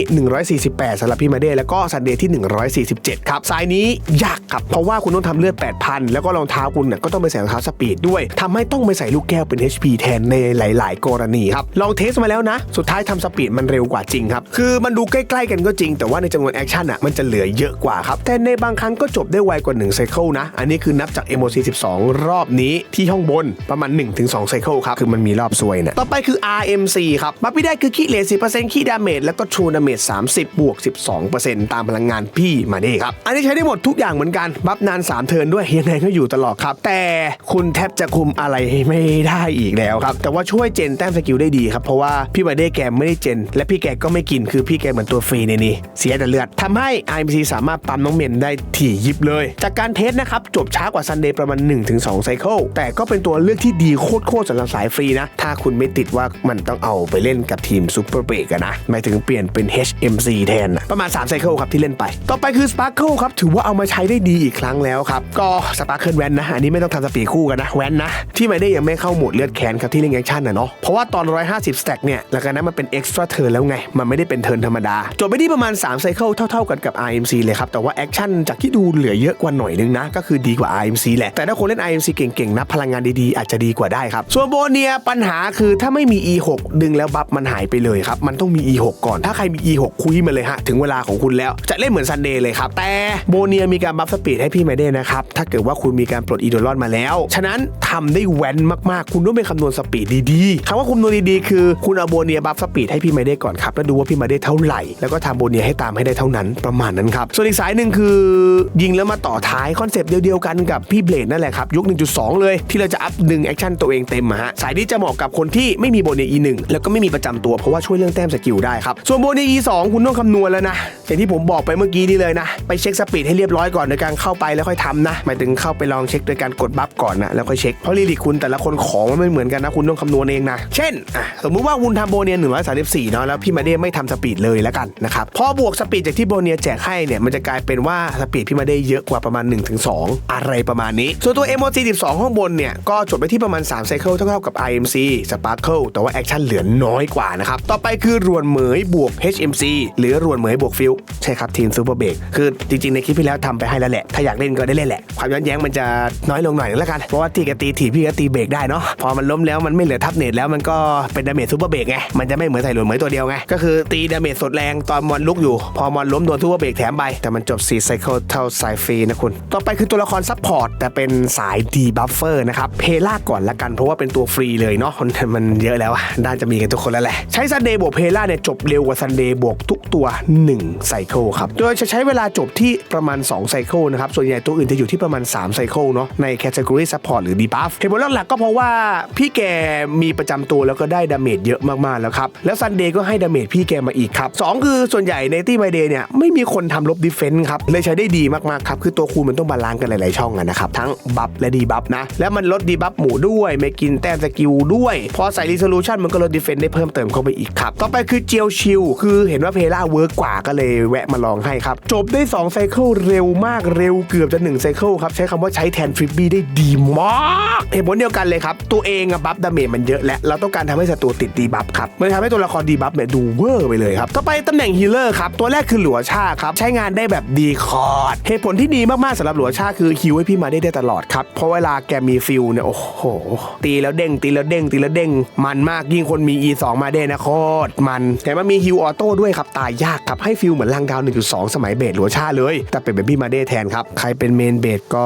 148สำหรับพี่มาเด้แล้วก็ Sunday ที่ 147 ครับสายนี้ยากครับเพราะว่าคุณต้องทำเลือด 8,000 แล้วก็รองเท้าคุณเนี่ยก็ต้องไปใส่รองเท้าสปีดด้วยทำให้ต้องไปใส่ลูกแก้วเป็น HP แทนในหลาย ๆ กรณีครับลองเทสมาแล้วนะ สุดท้ายทำสปีดมันเร็วกว่าจริงครับคือมันดูใกล้ ๆ กันก็จริง แต่ว่าในจำนวนแอคชั่นอะมันจะเหลือเยอะกว่าครับแต่ในบางครั้งก็จบได้ไวกว่า1ไซเคิลนะอันนี้คือนับจาก MOC 12 รอบนี้ที่ห้องบนประมาณ 1-2ไซเคิลครับคือมันมีรอบซวยนะต่อไปคือ RMC ครับบัฟพี่ได้คือขี้เหล10%ขี้ดาเมจแล้วก็ True Damage 30 บวก 12%ตามพลังงานพี่มาเด้ครับ อันนี้ใช้ได้หมดทุกอย่างเหมือนกัน บัฟนาน 3 เทิร์นด้วยยังไงก็อยู่ตลอดครับ แต่คุณแทบจะคุมอะไรไม่ได้อีกแล้วครับ แต่ว่าช่วยเจนแต้มสกิลได้ดีครับ เพราะว่าพี่มาเด้แกไม่ได้เจน และพี่แกก็ไม่กินคือพี่แกเหมือนตัวฟรีในนี้ เสียแต่เลือดทำให้ IMC สามารถปั๊มน้องเมนได้ถี่ยิบเลย จากการเทสนะครับจบช้ากว่าซันเดย์ประมาณ1-2ไซเคิลแต่ก็เป็นตัวเลือกที่ดีโคตรๆสำหรับสายฟรีนะถ้าคุณไม่ติดว่ามันต้องเอาไปเล่นกับทีมซูเปอร์เบรกนะหมายถึงเปลี่ยนเป็น HMC แทนนะประมาณ3ไซเคิลครับที่เล่นไป ต่อไปคือ Sparkle ครับถือว่าเอามาใช้ได้ดีอีกครั้งแล้วครับ ก็ Sparkle แวนนะ อันนี้ไม่ต้องทำสปีคู่กันนะ แวนนะ ที่ไม่ได้ยังไม่เข้าหมดเลือดแคนครับที่เล่นแอคชั่นนะเนาะเพราะว่าตอน 150สแต็กเนี่ยหลังจากนั้นมันเป็น extra turn แล้วไง มันไม่ได้เป็นเทิร์นธรรมดาจบไปที่ประมาณ3ไซเคิลเท่าๆกันกับ IMC เลยครับแต่ว่าแอคชั่นจากที่ดูเหลือเยอะกว่าหน่อยนึงนะก็คือดีกว่า IMC แหละแต่ถ้าคนเล่น IMC เก่งๆนับพลังงานดีๆอาจจะดีกว่าได้ครับส่วนโบเนียปัญหาคือถ้าไม่มี E6 ดึงแล้วบัฟมันหายไปเลยครับ มันต้องมี E6 ก่อน ถ้าใครมี E6 คุยมาเลยฮะ ถึงเวลาของคุณแล้ว จะเล่นเหมือนซันเดย์เลยครับ แต่โบเนียมีการบัฟสปีดให้พี่ไมเด้นะครับ ถ้าเกิดว่าคุณมีการปลดอีโดลอนมาแล้ว ฉะนั้นทำได้แว้นมากๆ คุณต้องไปคำนวณสปีดดีๆคำว่าคำนวณดีๆ คือคุณเอาโบเนียบัฟสปีดให้พี่ไมเด้ก่อนครับ แล้วดูว่าพี่ไมเด้เท่าไหร่ แล้วก็ทำโบเนียให้ตามให้ได้เท่านั้นประมาณนั้นครับ ส่วนอีกสายหนึ่งคือ ยิงแล้วมาต่อท้ายคอนเซปต์เดียวๆกันกับพี่เบลดนั่นแหละครับยุค1.2 เลย ที่เราจะอัพดึงแอคชั่นตัวเองเต็มฮะสายนี้จะเหมาะกับคนที่ไม่มีโบเนีย E1 แล้วก็ไม่มีประจำตัวเพราะว่าช่วยเรื่องแต้มสกิลได้ครับ ส่วนโบนีย E2 คุณต้องคำนวณแล้วนะอย่างที่ผมบอกไปเมื่อกี้นี่เลยนะ ไปเช็คสปีดให้เรียบร้อยก่อนโดยการเข้าไปแล้วค่อยทำนะหมายถึงเข้าไปลองเช็คโดยการกดบัฟก่อนนะแล้วค่อยเช็คเพราะลีลิคุณแต่ละคนของมันไม่เหมือนกันนะคุณต้องคำนวณเองนะเช่นอะสมมุติว่าคุณทำโบเนีย134เนาะแล้วพี่มาเด้ไม่ทำสปีดเลยแล้วกันนะครับพอบวกสปีดจากที่โบเนียแจกให้เนี่ยมันจะกลายเป็นว่าสปีดพี่มาเด้เยอะกว่าประมาณ 1-2 อะไรประมาณนี้ ส่วนตัว MOC 12 ข้างบนเนี่ยก็จบไปที่ประมาณ3ไซเคิลเท่าๆกับ IMC Sparkle แต่ว่าแอคชั่นเหลือน้อยกว่านะครับต่อไปคือรวนเหมยบวก HMC หรือรวนเหมยบวกฟิลใช่ครับทีมซูเปอร์เบรกคือจริงๆ ในคลิปที่แล้วทำไปให้แล้วแหละ ถ้าอยากเล่นก็ได้เล่นแหละ ความย้อนแย้งมันจะน้อยลงหน่อยนึงแล้วกันเพราะว่าที่แกตีถีพี่ก็ตีเบรกได้เนาะพอมันล้มแล้วมันไม่เหลือทับเน็ตแล้วมันก็เป็นดาเมจซูเปอร์เบรกไงมันจะไม่เหมือนใส่รวนเหมยตัวเดียวไงก็คือตีดาเมจสดแรงตอนมอนลุกอยู่ พอมอนล้มโดนซูเปอร์เบรกแถมไปแต่มันจบ4ไซเคิลเท่าสายฟรีนะคุณต่อไปคือตัวละครซับพอร์ตแต่เป็นสายดีบัฟเฟอร์นะครับเพล่าก่อนละกันเพราะว่าเป็นตัวฟรีเลยเนาะมันเยอะแล้วอะน่าจะมีกันทุกคนแล้วแหละ ใช้ซันเดย์บวกเพล่าเนี่ยจบเร็วกว่าซันเดย์บวกทุกตัว1ไซเคิลครับ โดยจะใช้เวลาจบที่ประมาณ2ไซเคิลนะครับ ส่วนใหญ่ตัวอื่นจะอยู่ที่ประมาณ3ไซเคิลเนาะ ในแคตตากรีซัพพอร์ตหรือดีบัฟเหตุผลหลักๆก็เพราะว่าพี่แกมีประจำตัวแล้วก็ได้ดาเมจเยอะมากๆแล้วครับ แล้วซันเดย์ก็ให้ดาเมจพี่แกมาอีกครับสองคือส่วนใหญ่ในตี้ไมเดย์เนี่ยไม่มีคนทำลบดิเฟนต์ครับเลยใช้ได้ดีมากๆครับคือตัวคูณมันต้องบาลานซ์กันหลายๆช่องอะนะครับทั้งบัฟและดีบัฟนะแล้วมันลดดีบัฟหมูด้วยไม่กินแต้มสกิลด้วยพอใส่รีโซลูชันมันก็ลดดิเฟนต์ได้เพิ่มเติมเข้าไปอีกครับ ต่อไปคือเจียวชิลคือเห็นว่าเพล่าเวิร์กกว่าก็เลยแวะมาลองให้ครับ จบได้2ไซเคิลเร็วมากเร็วเกือบจะ1ไซเคิลครับ ใช้คำว่าใช้แทนฟริบบี้ได้ดีมากเหตุผลเดียวกันเลยครับ ตัวเองอะบัฟดาเมจมันเยอะและเราต้องการทำให้ศัตรูติดดีบัฟครับมันทำให้ตัวละครดีบัฟเนี่ยดูเวอร์ไปเลยครับต่อไปตำแหน่งฮีลเลอร์ครับตัวแรกคือหลัวชาครับใช้งานได้แบบดีคอร์ดเหตุผลที่ดีมากๆสำหรับหลัวชาคือฮิวให้พี่มาได้ได้ตลอดครับเพราะเวลาแกมีฟิลเนี่ยโอ้โหตีแล้วเด้งตีแล้วเด้งตีแล้วเด้งมันมากยิ่งคนมี E2 มาได้นะโคตรมันแถมมันมีฮิวออโต้ด้วยครับตายยากครับให้ฟิลเหมือนลังดาว 1.2 สมัยเบสหลัวชาเลย แต่เป็นแบบพี่มาได้แทนครับ ใครเป็นเมนเบสก็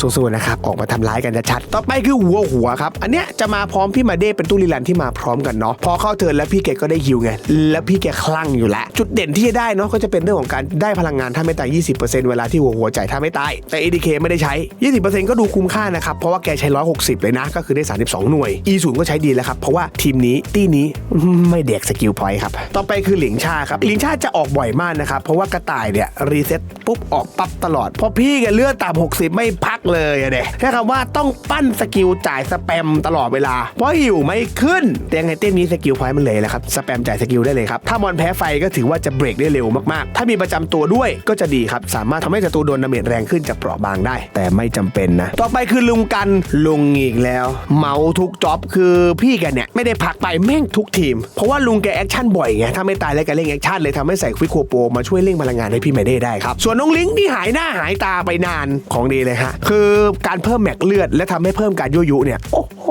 สู้ๆนะครับ ออกมาทำร้ายกันชัดๆต่อไปคือหัวหัวครับ อันเนี้ยจะมาพร้อมพี่มาเด้เป็นตู้ลีลันที่มาพร้อมกันเนาะพอเข้าเทินแล้วพี่แกก็ได้ฮิวไงแล้วพี่แกคลั่งอยู่แล้วจุดเด่นที่จะได้เนาะก็จะเป็นเรื่องของการได้พลังงานถ้าไม่ตาย 20%เวลาที่หัวหัวจ่ายถ้าไม่ตายแต่ ADK ไม่ได้ใช้ 20%ก็ดูคุ้มค่านะครับเพราะว่าแกใช้ 160 เลยนะ ก็คือได้ 32 หน่วย E0 ก็ใช้ดีแล้วครับเพราะว่าทีมนี้ตี้นี้ไม่เด็กสกิลพอยต์ครับ ต่อไปคือหลิงชาครับ หลิงชาจะออกบ่อยมากนะครับ เพราะว่ากระต่ายเนี่ยรีเซ็ตปุ๊บออกปั๊บตลอด เพราะพี่แกเลือดต่ำ60 ไม่พักเลยอะเด็แค่คำว่าต้องปั้นสกิลจ่ายสแปมตลอดเวลา เพราะหิวไม่ขึ้น แต่ยังไงเต้นนี้สกิลพอยต์มันเลยแหละครับสแปมจ่ายสกิลได้เลยครับ ถ้ามอนแพ้ไฟก็ถือว่าจะเบรกได้เร็วมากๆ ถ้ามีประจำตัวด้วยก็จะดีครับ สามารถทำให้ศัตรูโดนดาเมจแรงขึ้นจากเปราะบางได้ แต่ไม่จำเป็นนะ ต่อไปคือลุงกันลุงอีกแล้ว เมาทุกจ็อบคือพี่แกเนี่ยไม่ได้พักไปแม่งทุกทีม เพราะว่าลุงแกแอคชั่นบ่อยไงถ้าไม่ตายแล้วแกเล่นแอคชั่นเลยทำให้ใส่ควิกโคโปมาช่วยเร่งพลังงานให้พี่ไม่ได้ได้ครับ ส่วนน้องลิงที่หายหน้าหายตาไปนานของดีเลยฮะ คือการเพิ่มแม็กเลือด และทำให้เพิ่มการยั่วยุเนี่ย โอ้โห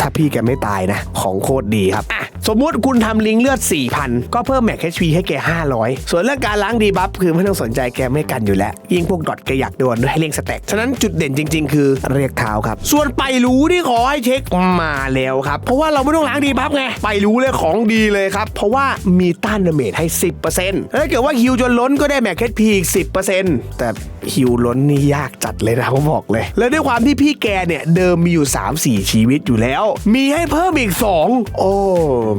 ถ้าพี่แกไม่ตายนะ ของโคตรดีครับอะสมมุติคุณทำลิงเลือด 4,000 ก็เพิ่มแม็ก HP ให้แก 500 ส่วนเรื่องการล้างดีบัฟคือไม่ต้องสนใจแกไม่กันอยู่แล้ว ยิงพวกดอทแกอยากโดนให้เร่งสแต็กฉะนั้นจุดเด่นจริง ๆ คือเรียกเท้าครับ ส่วนไปรู้ที่ขอให้เช็คมาแล้วครับเพราะว่าเราไม่ต้องลางดีบัฟไง ไปรู้เลยของดีเลยครับ เพราะว่ามีต้านดาเมจให้ 10%แล้วถ้าเกิดว่าฮิวจนล้นก็ได้แม็กเคสพีอีก 10%แต่ฮิวล้นนี่ยากจัดเลยนะผมบอกเลย แล้วด้วยความที่พี่แกเนี่ยเดิมมีอยู่ 3-4 ชีวิตอยู่แล้ว มีให้เพิ่มอีก 2 โอ้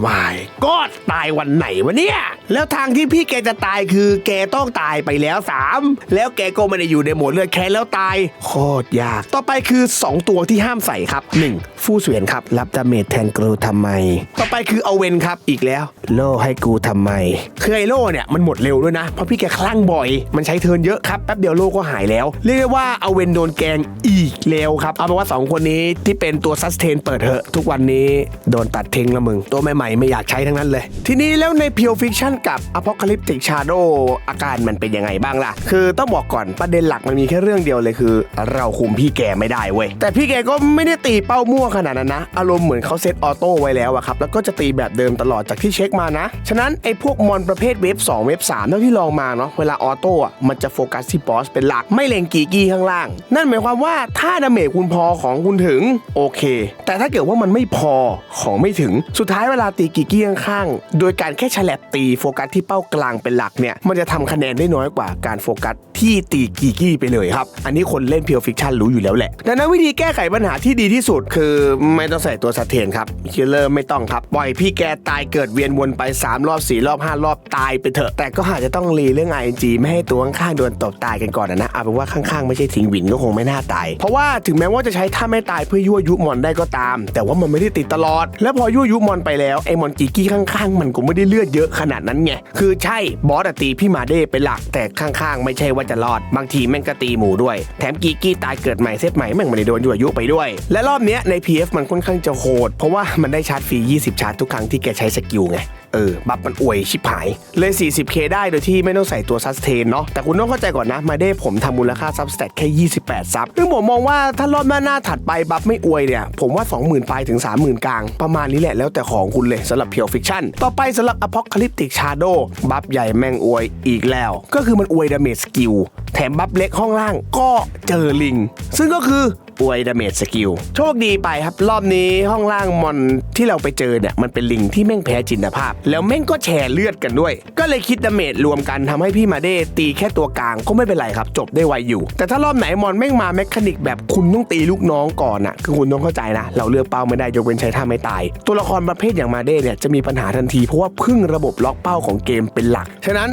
my god ตายวันไหนวะเนี่ยแล้วทางที่พี่แกจะตายคือแกต้องตายไปแล้ว 3 แล้วแกก็ไม่ได้อยู่ในโหมดเลือดแค้นแล้วตายโคตรยาก ต่อไปคือ 2 ตัวที่ห้ามใส่ครับ 1. ฟู่เสวียนครับ รับดาเมจแทนกรูทำไม ต่อไปคือเอาเวนครับอีกแล้ว โล่ให้กูทำไมคือไอโล่เนี่ยมันหมดเร็วด้วยนะ เพราะพี่แกคลั่งบ่อย มันใช้เทินเยอะครับแป๊บเดียวโล่ก็หายแล้ว เรียกได้ว่าเอาเวนโดนแกงอีกแล้วครับเอาเป็นว่า 2 คนนี้ที่เป็นตัวซัสเทนเปิดเถอะทุกวันนี้โดนตัดทิ้งละมึงตัวใหม่ๆไม่อยากใช้ทั้งนั้นเลย ทีนี้แล้วในเพียวฟิคชั่นกับ Apocalyptic Shadow อาการมันเป็นยังไงบ้างล่ะ คือต้องบอกก่อนประเด็นหลักมันมีแค่เรื่องเดียวเลยคือ เราคุมพี่แกไม่ได้เว้ย แต่พี่แกก็ไม่ได้ตีเป้ามั่วขนาดนั้นนะ อารมณ์เหมือนเขาเซตออโต้ไว้แล้วอะครับ แล้วก็จะตีแบบเดิมตลอดจากที่เช็คมานะ ฉะนั้นไอ้พวกมอนประเภทเวฟ2เวฟ3เท่าที่ลองมาเนาะ เวลาออโต้อะมันจะโฟกัสที่บอสเป็นหลัก ไม่เล็งกีกี้ข้างล่าง นั่นหมายความว่าถ้าดาเมจคุณพอของคุณถึงโอเค แต่ถ้าเกิดว่ามันไม่พอของไม่ถึง สุดท้ายเวลาตีกีกี้ข้างๆโดยการแค่ฉลับตีโฟฟกัสที่เป้ากลางเป็นหลักเนี่ยมันจะทำคะแนนได้น้อยกว่าการโฟกัสที่ตีกีกี้ไปเลยครับ อันนี้คนเล่นเพียวฟิกชันรู้อยู่แล้วแหละ ดังนั้นวิธีแก้ไขปัญหาที่ดีที่สุดคือไม่ต้องใส่ตัวสะเทนครับคิลเลอร์ไม่ต้องครับ ปล่อยพี่แกตายเกิดเวียนวนไป 3 รอบ 4 รอบ 5 รอบตายไปเถอะ แต่ก็อาจจะต้องรีเรื่อง ING ไม่ให้ตัวข้างๆโดนตบตายกันก่อนนะนะเอาเป็นว่าข้างๆไม่ใช่ทิงวินก็คงไม่น่าตาย เพราะว่าถึงแม้ว่าจะใช้ท่าไม่ตายเพื่อยั่วยุมอนได้ก็ตาม แต่ว่ามันไม่ได้ติดตลอด แล้วพอยั่วยุมอนไปแล้วไอ้มอนจีกี้ข้างๆ มันก็ไม่ได้เลือดเยอะขนาดนั้นไง คือใช่บอสตีพี่มาเด้เป็นหลักแต่ข้างๆ ไม่ใช่ว่าจะรอด บางทีแม่งก็ตีหมูด้วย แถมกีกี้ตายเกิดใหม่เซตใหม่แม่งมันได้โดนยั่วยุไปด้วย และรอบเนี้ยใน PF มันค่อนข้างจะโหด เพราะว่ามันได้ชาร์จฟรี 20 ชาร์จทุกครั้งที่แกใช้สกิลไง เออ บัฟมันอวยชิบหาย เลย 40k ได้โดยที่ไม่ต้องใส่ตัวซัสเทนเนาะแต่คุณต้องเข้าใจก่อนนะ มาได้ผมทำมูลค่าซับสแตทแค่ 28 ซับซึ่งผมมองว่าถ้ารอบหน้าหน้าถัดไปบัฟไม่อวยเนี่ย ผมว่า 20,000ปลายถึง 30,000 กลาง ประมาณนี้แหละแล้วแต่ของคุณเลยสำหรับเพียวฟิกชั่นต่อไปสำหรับ Apocalyptic Shadow บัฟใหญ่แม่งอวยอีกแล้ว ก็คือมันอวยดาเมจสกิลแถมบัฟเล็กห้องล่างก็เจอลิง ซึ่งก็คืออวยดาเมจสกิลโชคดีไปครับ รอบนี้ห้องล่างมอนที่เราไปเจอเนี่ยมันเป็นลิงที่แม่งแพ้จินตภาพ แล้วแม่งก็แชร์เลือดกันด้วย ก็เลยคิดดาเมจรวมกันทำให้พี่มาเด้ตีแค่ตัวกลางก็ไม่เป็นไรครับ จบได้ไวอยู่ แต่ถ้ารอบไหนมอนแม่งมาแมคานิกแบบคุณต้องตีลูกน้องก่อนอะคือคุณต้องเข้าใจนะ เราเลือกเป้าไม่ได้ยกเว้นใช้ท่าไม่ตาย ตัวละครประเภทอย่างมาเด้เนี่ยจะมีปัญหาทันทีเพราะว่าพึ่งระบบล็อกเป้าของเกมเป็นหลัก ฉะนั้น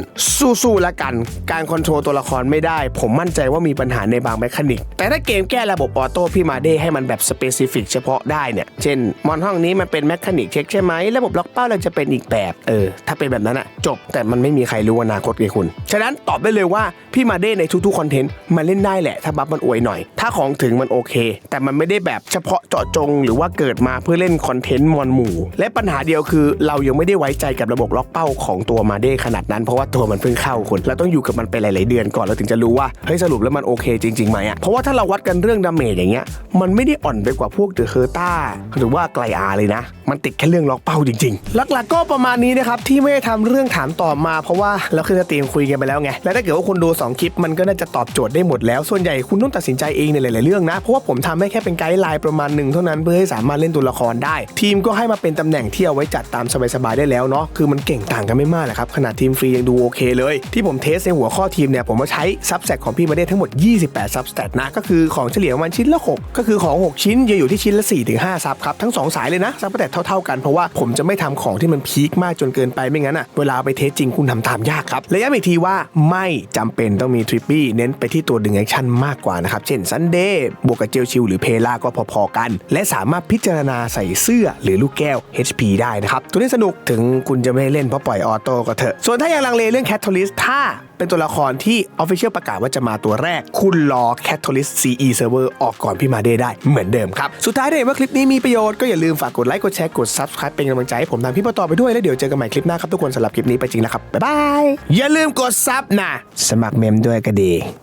สู้ๆละกัน การคอนโทรลตัวละครไม่ได้ ผมมั่นใจว่ามีปัญหาในบางแมคานิก แต่ถ้าเกมแก้ระบบออโตพี่มาเด้ให้มันแบบสเปซิฟิกเฉพาะได้เนี่ย เช่น มอนห้องนี้มันเป็นแมคานิกเช็คใช่ไหมระบบล็อกเป้าเราจะเป็นอีกแบบเออ ถ้าเป็นแบบนั้นอะจบแต่มันไม่มีใครรู้อนาคตไงคุณ ฉะนั้นตอบได้เลยว่าพี่มาเด้ในทุกๆคอนเทนต์มันเล่นได้แหละ ถ้าบัฟมันอวยหน่อย ถ้าของถึงมันโอเค แต่มันไม่ได้แบบเฉพาะเจาะจง หรือว่าเกิดมาเพื่อเล่นคอนเทนต์มอนหมู่ และปัญหาเดียวคือ เรายังไม่ได้ไว้ใจกับระบบล็อกเป้าของตัวมาเด้ขนาดนั้นเพราะว่าตัวมันเพิ่งเข้าคุณเราต้องอยู่กับมันไปหลาย ๆ เดือนก่อนเราถึงจะรู้ว่าเฮ้ยสรุปแล้วมันโอเคจริงๆไหมอะเพราะว่าถ้าเราวัดกันเรื่องดาเมจอย่างเงี้ย มันไม่ได้อ่อนไปกว่าพวกเดอะเฮอร์ต้าหรือว่าไกลอาเลยนะ มันติดแค่เรื่องล็อกเป้าจริงๆ หลักๆก็ประมาณนี้นะครับที่ไม่ได้ทำเรื่องถามตอบมาเพราะว่าเราขึ้นสตรีมคุยกันไปแล้วไง และถ้าเกิดว่าคุณดูสองคลิปมันก็น่าจะตอบโจทย์ได้หมดแล้ว ส่วนใหญ่คุณต้องตัดสินใจเองในหลายๆเรื่องนะ เพราะว่าผมทำให้แค่เป็นไกด์ไลน์ประมาณหนึ่งเท่านั้นเพื่อให้สามารถเล่นตัวละครได้ ทีมก็ให้มาเป็นตำแหน่งที่เอาไว้จัดตามสบายๆได้แล้วเนาะ คือมันเก่งต่างกันไม่มากแหละครับ ขนาดทีมฟรียังดูโอเคเลย ที่ผมเทสในหัวข้อทีมเนี่ยผมมาใช้ซับแซกของพี่มาได้ทั้งหมด 28ซับแตทนะ ก็คือของเฉลี่ยประมาณชิ้นละ 6 ก็คือของ 6 ชิ้นจะอยู่ที่ชิ้นละ4-5ซับครับทั้ง 2 สายเลยนะซับสแตทเท่า ๆกันเพราะว่าผมจะไม่ทำของที่มันพีคมากจนเกินไปไม่งั้นอะเวลาไปเทสจริงคุณทำตามยากครับและย้ำอีกทีว่าไม่จำเป็นต้องมีทริปปี้เน้นไปที่ตัวดึงแอคชั่นมากกว่านะครับเช่นซันเดย์บวกกับเจลชิลหรือเพลาก็พอๆกัน และสามารถพิจารณาใส่เสื้อหรือลูกแก้ว HP ได้นะครับตัวนี้สนุกถึงคุณจะไม่ได้เล่นเพราะปล่อยออโต้ก็เถอะส่วนถ้ายังลังเลเรื่องแคทโทลิสถ้า เป็นตัวละครที่ Official ประกาศว่าจะมาตัวแรก คุณรอ Catalyst CE Server ออกก่อนพี่มาเดได้เหมือนเดิมครับ สุดท้ายถ้าเห็นว่าคลิปนี้มีประโยชน์ก็อย่าลืมฝากกดไลค์กดแชร์กด Subscribe เป็นกำลังใจให้ผมทำพี่ต่อไปด้วยแล้วเดี๋ยวเจอกันใหม่คลิปหน้าครับทุกคนสำหรับคลิปนี้ไปจริงแล้วครับบ๊ายบายอย่าลืมกดซับนะสมัครเมมด้วยก็ดี